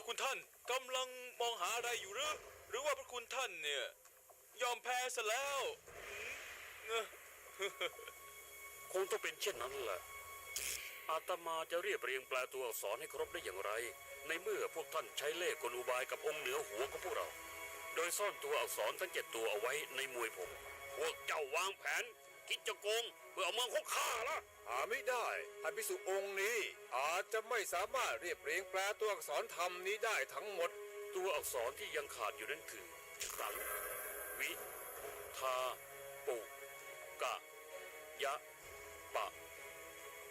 ระคุณท่านกำลังมองหาอะไรอยู่หรือ หรือว่าพระคุณท่านเนี่ยยอมแพ้ซะแล้วอืมเอ้อคงต้องเป็นเช่นนั้นแหละ อาตมาจะเรียบเรียงแปลตัวอักษรให้ครบได้อย่างไร ในเมื่อพวกท่านใช้เลขกลอุบายกับองค์เหนือหัวของพวกเรา โดยซ่อนตัวอักษรทั้งเจ็ดตัวเอาไว้ในมวยผม พวกเจ้าวางแผน คิดจะโกงเพื่อเอาเมืองของข้าละหาไม่ได้ท่านพิสุองค์นี้ อาจจะไม่สามารถเรียบเรียงแปลตัวอักษรธรรมนี้ได้ทั้งหมด ตัวอักษรที่ยังขาดอยู่นั่นคือครั้งวิทาปุกะ ยะ ปะ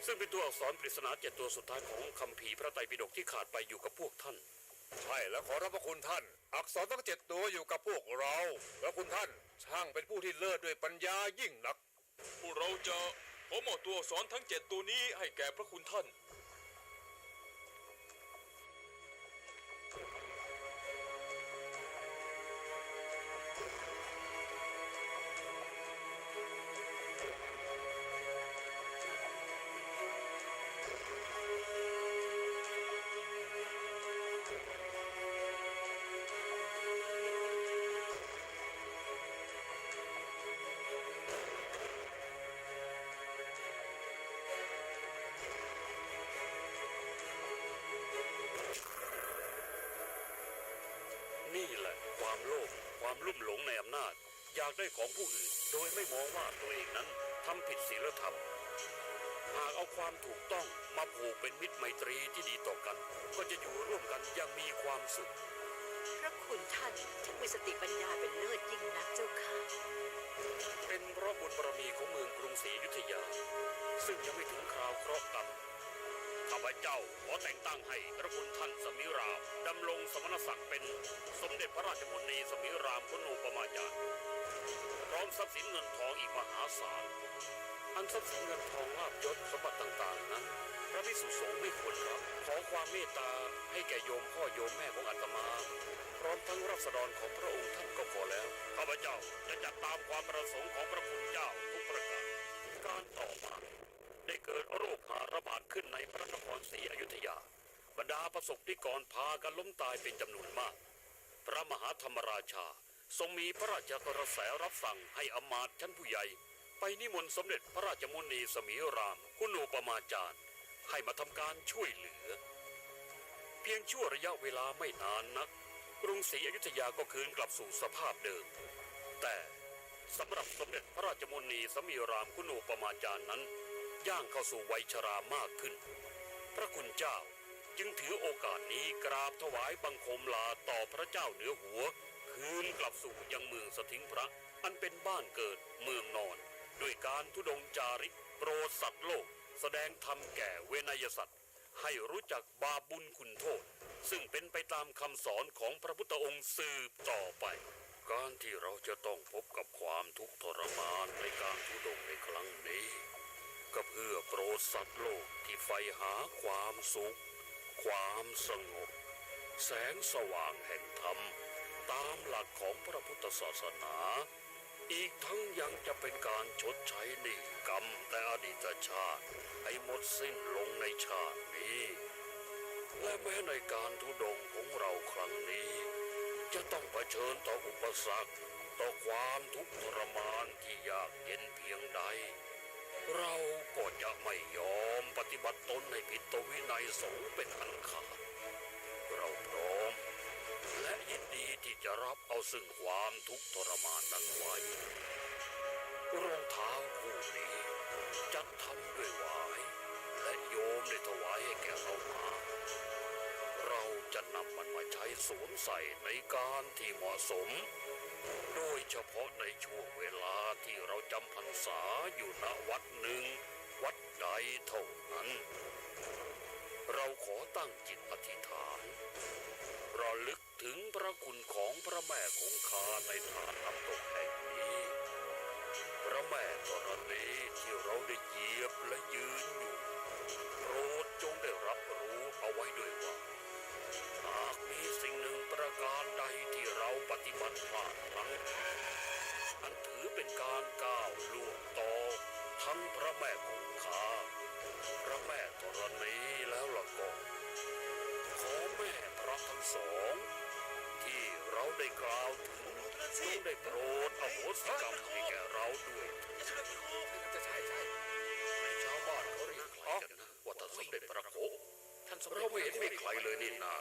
ซึ่งเป็นตัวอักษรปริศนาเจ็ดตัวสุดท้ายของคัมภีร์พระไตรปิฎกที่ขาดไปอยู่กับพวกท่าน ใช่แล้วขอรับพระคุณท่าน อักษรทั้งเจ็ดตัวอยู่กับพวกเราพระคุณท่านช่างเป็นผู้ที่เลิศด้วยปัญญายิ่งนัก พวกเราจะขอมอบตัวสอนทั้งเจ็ดตัวนี้ให้แก่พระคุณท่านามโลภความลุ่มหลงในอำนาจ อยากได้ของผู้อื่น โดยไม่มองว่าตัวเองนั้นทำผิดศีลธรรม หากเอาความถูกต้องมาผูกเป็นมิตรไมตรีที่ดีต่อกัน ก็จะอยู่ร่วมกันอยังมีความสุข พระคุณท่านช่างมีสติปัญญาเป็นเลิศยิ่งนักเจ้าค่ะ เป็นเพราะบุญบารมีของเมืองกรุงศรีอยุธยา ซึ่งยังไม่ถึงคราวเคราะห์กรรมข้า พเจ้าขอแต่งตั้งให้พระคุณท่านสมิรามดำรงสมณศักดิ์เป็นสมเด็จพระราชมุนีสมิรามคุณูปมาจารย์พร้อมทรัพย์สินเงินทองอีกมหาศาล อันทรัพย์สินเงินทองลาบยศสมบัติต่างๆนั้น พระภิกษุสงฆ์ไม่ควรรับขอความเมตตาให้แก่โยมพ่อโยมแม่ของอาตมา พร้อมทั้งรัษฎรของพระองค์ท่านก็พอแล้วข้าพเจ้าจะจัดตามความประสงค์ของพระคุณเจ้าทุกประการการต่อมา ได้เกิดโรคหาระบาดขึ้นในพระนครศรีอยุธยา บรรดาประสบนิกรพากันล้มตายเป็นจำนวนมาก พระมหาธรรมราชาทรงมีพระราชกระแสรับสั่งให้อมาตย์ชั้นผู้ใหญ่ ไปนิมนต์สมเด็จพระราชมุนีสมีรามคุณูปมาจารย์ ให้มาทำการช่วยเหลือ เพียงชั่วระยะเวลาไม่นานนัก กรุงศรีอยุธยาก็คืนกลับสู่สภาพเดิม แต่สำหรับสมเด็จพระราชมุนีสมีรามคุณูปมาจารย์นั้น ย่างเข้าสู่วัยชรามากขึ้น พระคุณเจ้าจึงถือโอกาสนี้กราบถวายบังคมลาต่อพระเจ้าเหนือหัว คืนกลับสู่ยังเมืองสถิงพระ อันเป็นบ้านเกิดเมืองนอน ด้วยการทุดงจาริกโปรดสัตว์โลก แสดงธรรมแก่เวนยสัตว์ ให้รู้จักบาบุญคุณโทษ ซึ่งเป็นไปตามคำสอนของพระพุทธองค์สืบต่อไป การที่เราจะต้องพบกับความทุกข์ทรมานในการทุดงในครั้งนี้ ก็เพื่อโปรดสัตว์โลกที่ใฝ่หาความสุข ความสงบ แสงสว่างแห่งธรรม ตามหลักของพระพุทธศาสนา อีกทั้งยังจะเป็นการชดใช้หนี้กรรมแต่อดีตชาติ ให้หมดสิ้นลงในชาตินี้ และแม้ในการทุดงของเราครั้งนี้ จะต้องเผชิญต่ออุปสรรค ต่อความทุกข์ทรมานที่ยากเย็นเพียงใด เราก็จะไม่ยอมปฏิบัติตนในผิดตวินัยสงฆ์เป็นอันขาดเราพร้อม และยินดีที่จะรับเอาซึ่งความทุกข์ทรมานนั้นไว้รองเท้าคู่นี้จัดทำด้วยวาย และโยมได้ถวายให้แก่เรามา เราจะนำมันมาใช้สวมใส่ในการที่เหมาะสม โดย เฉพาะในช่วงเวลาที่เราจำพรรษาอยู่ณวัดหนึ่ง วัดใดเท่านั้น เราขอตั้งจิตอธิษฐานระลึกถึงพระคุณของพระแม่คงคาในฐานน้ำตกแห่งนี้ พระแม่ธรณีที่เราได้เหยียบและยืนอยู่โปรดจงได้รับรู้เอาไว้ด้วยว่าหากมีสิ่งหนึ่งประการใดที่เราปฏิบัติพลาดพลั้ง ทั้งพระแม่คงคาพระแม่ธรณีแล้วล่ะก็ขอแม่พระทั้งสอง ที่เราได้กล่าวถึงจงได้โปรดอโหสิกรรมให้แก่เราด้วยจะใช่ใช่ในชาวบ้านเขาเรียกใครกันว่าท่านสมเด็จพระโคท่านสมเด็จเราไม่เห็นมีใครเลยนี่นา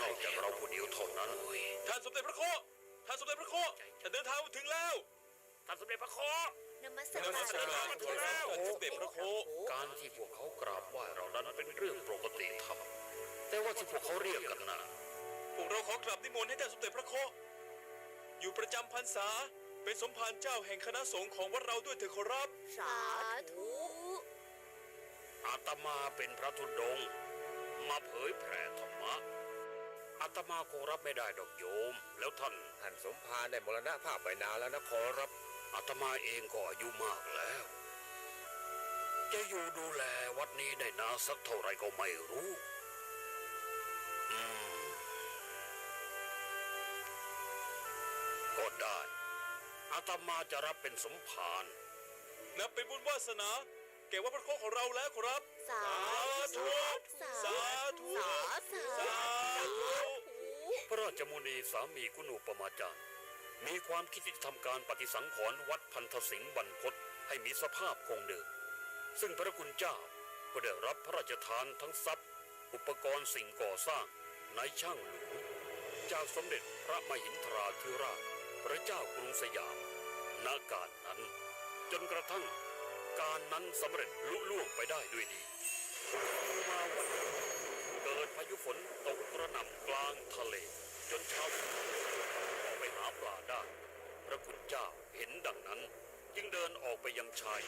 นอกจากเราผู้เดียวเท่านั้นท่านสมเด็จพระโคท่านสมเด็จพระโคจะเดินทางมาถึงแล้ว ท่านสมเด็จพระโค นมัสนมัสการการพระท่านโคสมเด็จพระโคการที่พวกเขากราบไหว้เรานั้นเป็นเรื่องปกติธรรมแต่ว่าที่พวกเขาเรียกกันนะพวกเราขอกราบนิมนต์ให้ท่านสมเด็จพระโคอยู่ประจำพรรษาเป็นสมภารเจ้าแห่งคณะสงฆ์ของวัดเราด้วยเถิดขอรับ สาธุ อาตมาเป็นพระธุดงค์มาเผยแผ่ธรรมะ อาตมาคงรับไม่ได้ดอกโยม แล้วท่าน ท่านสมภารได้มรณภาพไปนานแล้วนะขอรับ อาตมาเองก็อายุมากแล้ว จะอยู่ดูแลวัดนี้ได้นานสักเท่าไหรก็ไม่รู้ อืม ก็ได้อาตมาจะรับเป็นสมภารนับเป็นบุญวาสนา แก่วัดพระโคของเราแล้วขอรับสาธุสาธุ สาธุ สาธุ พระราชมุนีสามีกุณูปมาจารย์ มีความคิดที่จะทำการปฏิสังขรณ์วัดพันธสิงห์บรรพตให้มีสภาพคงเดิม ซึ่งพระคุณเจ้าก็ได้รับพระราชทานทั้งทรัพย์ อุปกรณ์สิ่งก่อสร้างในช่างหลวงจากสมเด็จพระมหินทราธิราช พระเจ้ากรุงสยามณการนั้น จนกระทั่งการนั้นสำเร็จลุล่วงไปได้ด้วยดีมาวันเกิดพายุฝนตกกระหน่ำกลางทะเล จนชาว คุณเจ้าเห็นดังนั้น จึงเดินออกไปยังชาย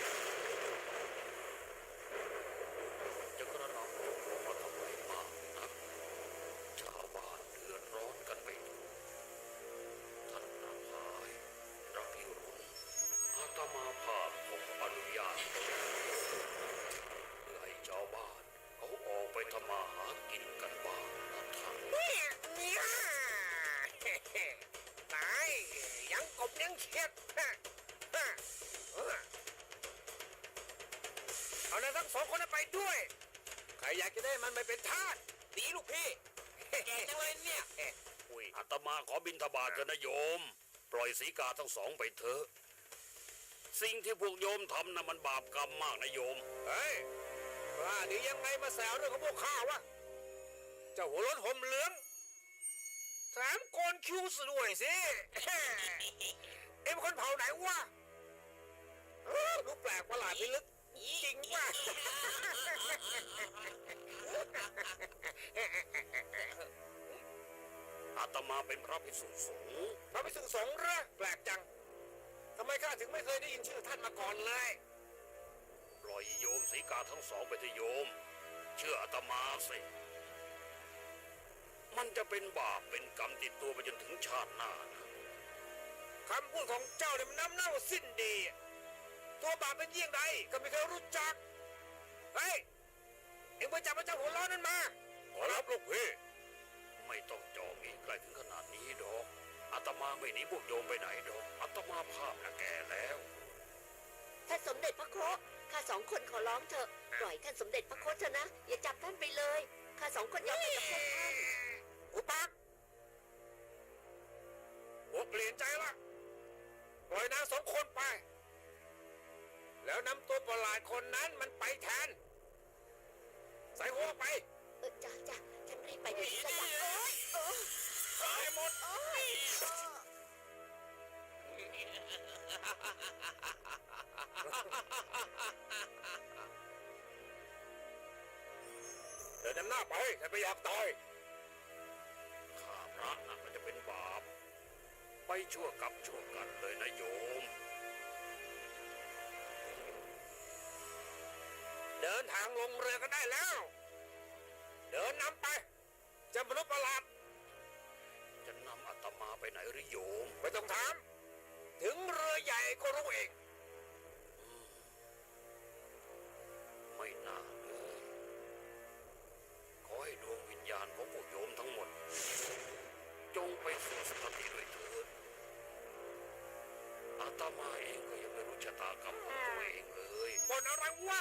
เขียดฮะฮะเออเอานะทั้งสองคนนั้นไปด้วย ใครอยากจะได้มันไปเป็นทาสดีลูกพี่แก่จังเลยเนี่ยอุ้ยอาตมาขอบินทบาทเถอะนะโยม ปล่อยสีกาทั้งสองไปเถอะ สิ่งที่พวกโยมทำน่ะมันบาปกรรมมากนะโยม เฮ้ยว่าดียังไงมาแซวเรื่องของพวกข้าวะเจ้าหัวรถห่มเหลืองแถมโกนคิ้วสด้วยสิ เอ็มคนเผ่าไหนวะเออดูแปลกประหลาดพิลึก จริงว่ะอาตมาเป็นพระภิกษุสงฆ์พระพิสุสงฆ์เหรอแปลกจังทำไมข้าถึงไม่เคยได้ยินชื่อท่านมาก่อนเลยปล่อยโยมสีกาทั้งสองไปเถอะโยม เชื่ออาตมาสิมันจะเป็นบาปเป็นกรรมติดตัวไปจนถึงชาติหน้านะ คำพูดของเจ้าเนี่ยมันน้ำเน่าสิ้นดี ตัวบาปเป็นเยี่ยงใดก็ไม่เคยรู้จักเฮ้ยเอ็งไปจับพระเจ้าหัวร้อนนั้นมา ขอรับลูกพี่ ไม่ต้องจองอีกใกล้ถึงขนาดนี้ดอกอาตมาไม่หนีพวกโยมไปไหนดอกอาตมาภาพนะแก่แล้ว ท่านสมเด็จพระโคข้าสองคนขอร้องเถอะ ปล่อยท่านสมเด็จพระโคเถอะนะ อย่าจับท่านไปเลย ข้าสองคนยอมไปกับพวกท่านอุปักหัวเปลี่ยนใจละป ล่อยนางสองคนไป แล้วนำตัวประหลาดคนนั้นมันไปแทน ใส่หัวไปเออจ้าจ้าฉันรีบไปเดี๋ยวนี้ละจ้ะโอ๊ยโอ๊ยตายหมด โอ๊ยเดินนำหน้าไปฉันไม่อยากตาย ข้าพระน่ะ ไปชั่วกับชั่วกันเลยนะโยม เดินทางลงเรือก็ได้แล้ว เดินนำไปจะมนุษย์ประหลาดจะนำอาตมาไปไหนหรือโยม ไม่ต้องถาม ถึงเรือใหญ่ก็รู้เอง ไม่น่าเลยขอให้ดวงวิญญาณของพวกโยมทั้งหมด จงไปสู่สถติด้วยเถิด ตมาเองก็ยังไม่รู้ชะตากรรมของตัวเองเลยบนอะไรวะ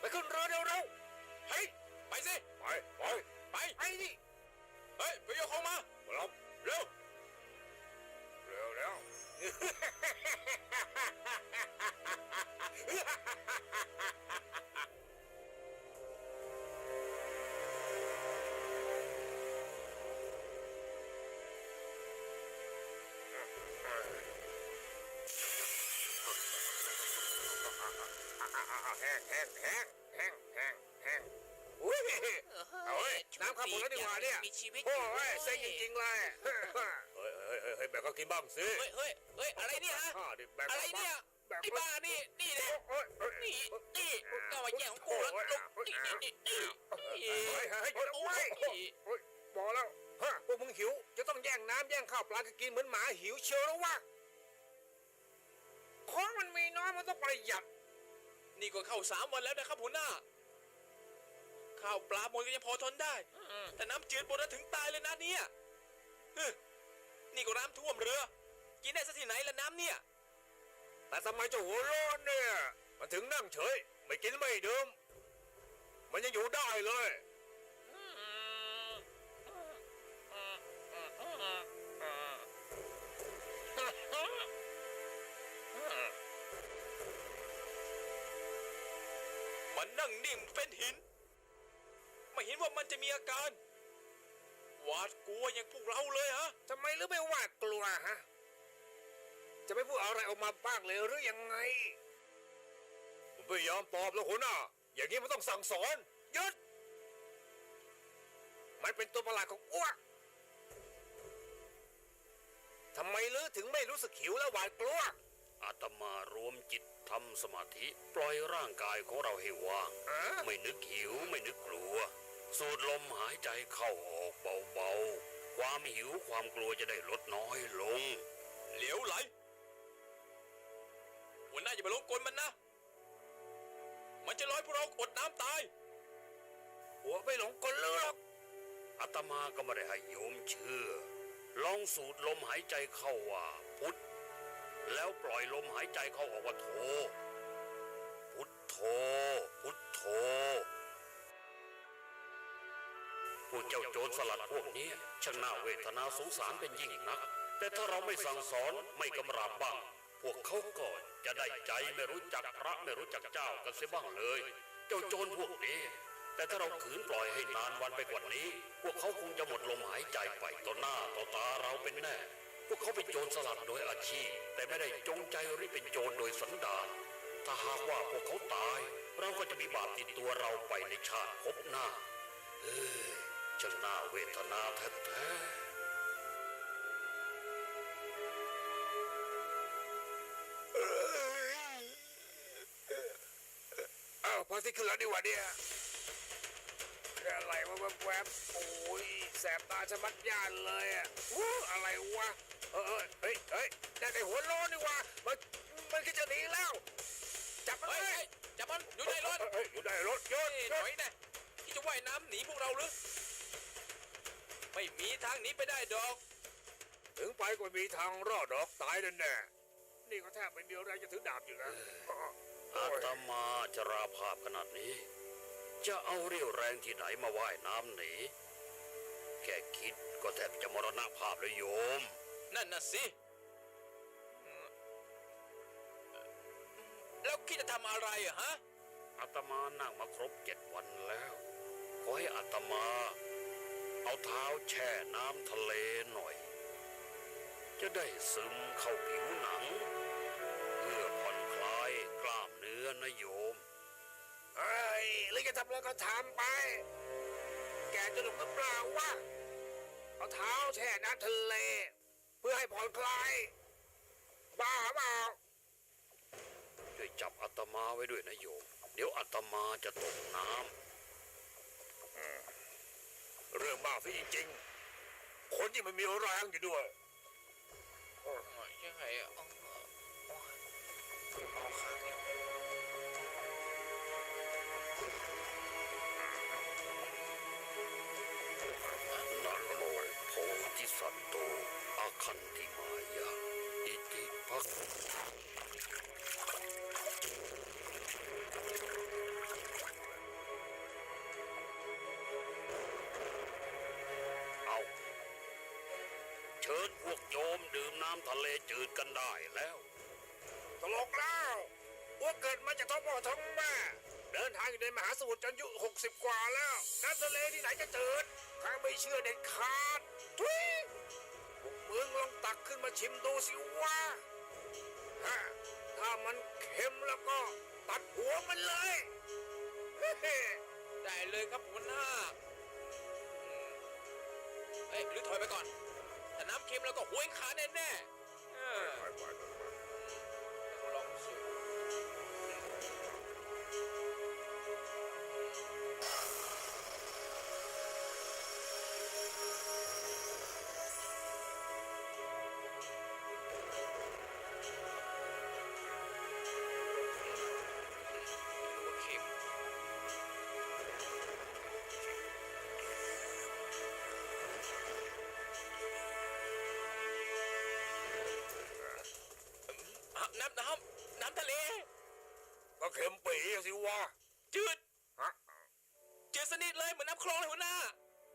ไปขึ้นเรือเร็วเร็วเฮ้ยไปสิไปไปไปไปดิเฮ้ยไปยกของมาครับ งแห้งแห้งแห้งแห้งแห้งอุ้ยเอาเว้ยน้ำข้าวหมดแล้วดีกว่าเนี่ยมีชีวิตโอ้ยเซ็งจริงๆเลยเฮ้ยเฮ้ยเฮ้ยแบ่งก็กินบ้างสิเฮ้ยเฮ้ยเฮ้ยอะไรเนี่ยฮะอะไรเนี่ยไอ้บ้านี่นี่แหละนี่นี่ก็มาแย่งของกูแล้วลุกนี่นี่นี่นี่เฮ้ยเฮ้ยหยุดเอาไว้โอ้ยบอกแล้วฮะพวกมึงหิว จะต้องแย่งน้ำแย่งข้าวปลากินเหมือนหมาหิวเชียวแล้ววะของมันมีน้อยมันต้องประหยัด นี่ก็เข้าสามวันแล้วนะครับหัวหน้า ข้าวปลาหมดก็ยังพอทนได้ แต่น้ำจืดหมดแล้วถึงตายเลยนะเนี่ยฮึนี่ก็น้ำท่วมเรือ กินได้สักที่ไหนละน้ำเนี่ย แต่ทำไมเจ้าหัวโล้นเนี่ย มันถึงนั่งเฉย ไม่กินไม่ดื่มมันยังอยู่ได้เลย นนั่งนิ่งเป็นหิน ไม่เห็นว่ามันจะมีอาการ หวาดกลัวอย่างพวกเราเลยฮะทำไมหรือไม่หวาดกลัวฮะ จะไม่พูดอะไรออกมาบ้างเลยหรือยังไงผมไม่ยอมตอบแล้วหัวหน้าอย่างนี้มันต้องสั่งสอนหยุด มันเป็นตัวประหลาดของอ้วกทำไมลือถึงไม่รู้สึกหิวและหวาดกลัว อาตมารวมจิตทำสมาธิ ปล่อยร่างกายของเราให้ว่างอะไม่นึกหิวไม่นึกกลัว สูดลมหายใจเข้าออกเบาๆ ความหิวความกลัวจะได้ลดน้อยลง เหลวไหลหัวหน้าอย่าไปลงกลมันนะ มันจะร้อยพวกเราอดน้ำตาย หัวไม่หลงกลลือหรอกอาตมาก็ไม่ได้ให้โยมเชื่อ ลองสูดลมหายใจเข้าว่าพุทธ แล้วปล่อยลมหายใจเข้าออกว่าโท พุทโธ พุทโธ พวกเจ้าโจรสลัดพวกนี้ช่างน่าเวทนาสงสารเป็นยิ่งนัก แต่ถ้าเราไม่สั่งสอนไม่กำราบบ้าง พวกเขาก็จะได้ใจไม่รู้จักพระไม่รู้จักเจ้ากันเสียบ้างเลย เจ้าโจรพวกนี้แต่ถ้าเราขืนปล่อยให้นานวันไปกว่านี้ พวกเขาคงจะหมดลมหายใจไปต่อหน้าต่อตาเราเป็นแน่ พวกเขาเป็นโจรสลัดโดยอาชีพ แต่ไม่ได้จงใจหรือเป็นโจรโดยสันดานถ้าหากว่าพวกเขาตาย เราก็จะมีบาปติดตัวเราไปในชาติภพหน้าเอ้ยช่างน่าเวทนาแท้ๆอ้าวพอที่ขึ้นแล้วดีกว่าเนี่ยอะไรวะแวบๆโอ้ยแสบตาชะมัดย่านเลยอะอะไรวะ เออเออเฮ้ยเฮ้ยได้แต่หัวโล้นนี่ว่ะมันมันก็จะหนีแล้ว จับมันเฮ้เลยยจับมันอยู่ในรถเฮ้ยอยู่ได้รถยนต์เอ้ยหน่อยนะที่จะว่ายน้ำหนีพวกเราหรือ ไม่มีทางหนีไปได้ดอก ถึงไปก็มีทางรอดดอกตายแน่ๆนี่ก็แทบเป็นเดียวแรจะถือดาบอยู่แล้วอาตมาจะราภาพขนาดนี้ จะเอาเรี่ยวแรงที่ไหนมาว่ายน้ำหนีแค่คิดก็แทบจะมรณภาพเลยโยม นั่นน่ะสิอืมแล้วคิดจะทำอะไรอะฮะ อาตมานั่งมาครบเจ็ดวันแล้ว ขอให้อาตมา เอาเท้าแช่น้ำทะเลหน่อย จะได้ซึมเข้าผิวหนัง เพื่อผ่อนคลายกล้ามเนื้อนะโยมเฮ้ยหรือจะทำอะไรก็ทำไป แกจะหนุกหรือเปล่าวะเอาเท้าแช่น้ำทะเล เพื่อให้ผ่อนคลาย บ้าเปล่าช่วยจับอาตมาไว้ด้วยนะโยม เดี๋ยวอาตมาจะตกน้ำเรื่องบ้าซะจริงๆ คนที่มันมีแรงอยู่ด้วยใช่อ๋อน เอาเชิญพวกโยมดื่มน้ำทะเลจืดกันได้แล้ว ตลกแล้วอ้วเกิดมาจากท้องพ่อท้องแม่เดินทางอยู่ในมหาสมุทรจนอายุหกสิบกว่าแล้วน้ำทะเลที่ไหนจะจืดข้าไม่เชื่อเด็ดขาดทุยพวกมึงลองตักขึ้นมาชิมดูสิวะฮะถ้า มันเค็มแล้วก็ตัดหัวมันเลยเฮ้ได้เลยครับหัวหน้าเอ้ยหรือถอยไปก่อนแต่น้ำเค็มแล้วก็หวยขาแน่ๆเออล น้ำน้ำน้ำทะเล ก็เค็มปีสิวะจืดฮะจืดสนิทเลยเหมือนน้ำคลองเลยหัวหน้า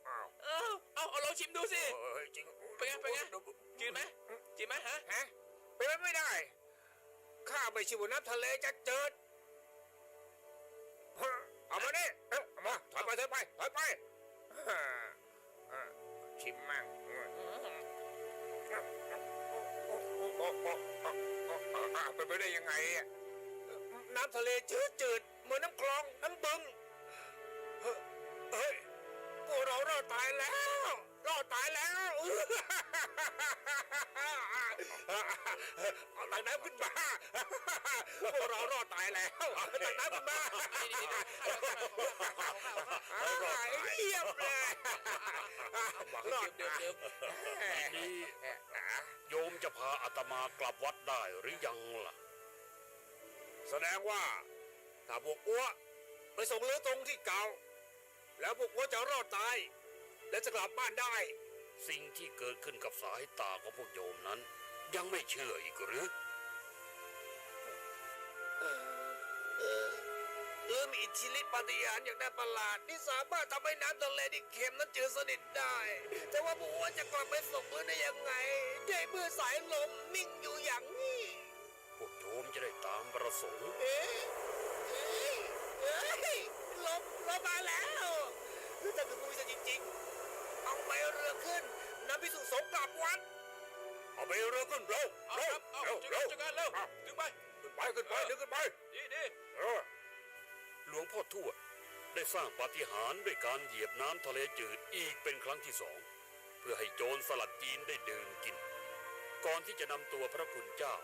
อ้าวเออเอาเอาลองชิมดูสิ เอ้ยจริงเป็นไงเป็นไง จืดไหมจืดไหมฮะ ฮะเป็นไปไม่ได้ ข้าไม่ชิวาน้ำทะเลจะเจิดฮะเอามาดิเอ๊ะเอามาถอยไปถอยไปถอยไปฮ่าอะชิมมั่ง เป็นไปได้ยังไงอะน้ำทะเลจืดจืดเหมือนน้ำคลองน้ำบึง เฮ้ยเฮ้ยพวกเรารอดตายแล้ว รอดตายแล้วเอาตักน้ำขึ้นมาพวกเรารอดตายแล้วตักน้ำขึ้นมาเยี่ยมเลยรอดเดี๋ยวเดี๋ยวนี่โยมจะพาอาตมากลับวัดได้หรือยังล่ะ แสดงว่าถ้าพวกอ้วไปส่งเรือตรงที่เก่า แล้วพวกอ้วจะรอดตาย และจะกลับบ้านได้ สิ่งที่เกิดขึ้นกับสายตาของพวกโยมนั้น ยังไม่เชื่ออีกหรือเออมีอิทธิฤทธิปาฏิหาริย์อย่างน่าประหลาดที่สามารถทำให้น้ำทะเลที่เค็มนั้นจืดสนิทได้ แต่ว่าบัวจะกลับไปส่งเรือได้ยังไงในเมื่อสายลมนิ่งอยู่อย่างนี้พวกโยมจะได้ตามประสงค์เอ๊ะเอ๊ะเอ้ยลมลมมาแล้วถ้าคือผู้วิเศษจริงๆ เอาไปเรือขึ้นนำพิสุสงฆ์กลับวัดเอาไปเรือขึ้นเร็วเอาเร็ควรับเอาเร็วจัดเร็กาวรจัดการเร็วเอาถึงไป ขึ้นไปขึ้นไปดึงขึ้นไปดีดีเออหลวงพ่อทวดได้สร้างปาฏิหาริย์ด้วยการเหยียบน้ำทะเลจืดอีกเป็นครั้งที่สองเพื่อให้โจรสลัดจีนได้ดื่มกิน ก่อนที่จะนำตัวพระคุณเจ้า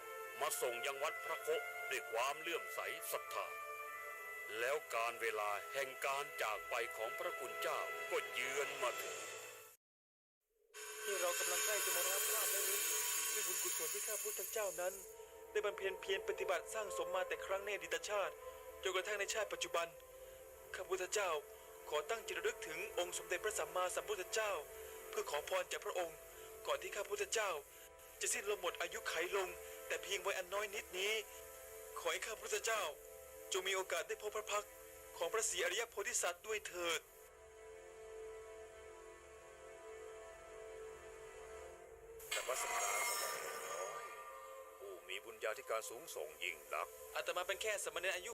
มาส่งยังวัดพระโคด้วยความเลื่อมใสศรัทธา แล้วการเวลาแห่งการจากไปของพระคุณเจ้าก็เยือนมาถึง ที่เรากำลังใกล้จะมรณภาพแล้วหรือด้วยบุญกุศลที่ข้าพุทธเจ้านั้น ได้บำเพ็ญเพียรปฏิบัติสร้างสมมาแต่ครั้งในอดีตชาติจนกระทั่งในชาติปัจจุบันข้าพุทธเจ้าขอตั้งจิตระลึกถึงองค์สมเด็จพระสัมมาสัมพุทธเจ้า เพื่อขอพรจากพระองค์ ก่อนที่ข้าพุทธเจ้า จะสิ้นลมหมดอายุไขลง แต่เพียงไว้อันน้อยนิดนี้ ขอให้ข้าพุทธเจ้าจงมีโอกาสได้พบพระพักของพระศรีอริยโพธิสัตว์ด้วยเถิดาธิการสูงส่งยิ่งนักอาตมาเป็นแค่สมณะอายุ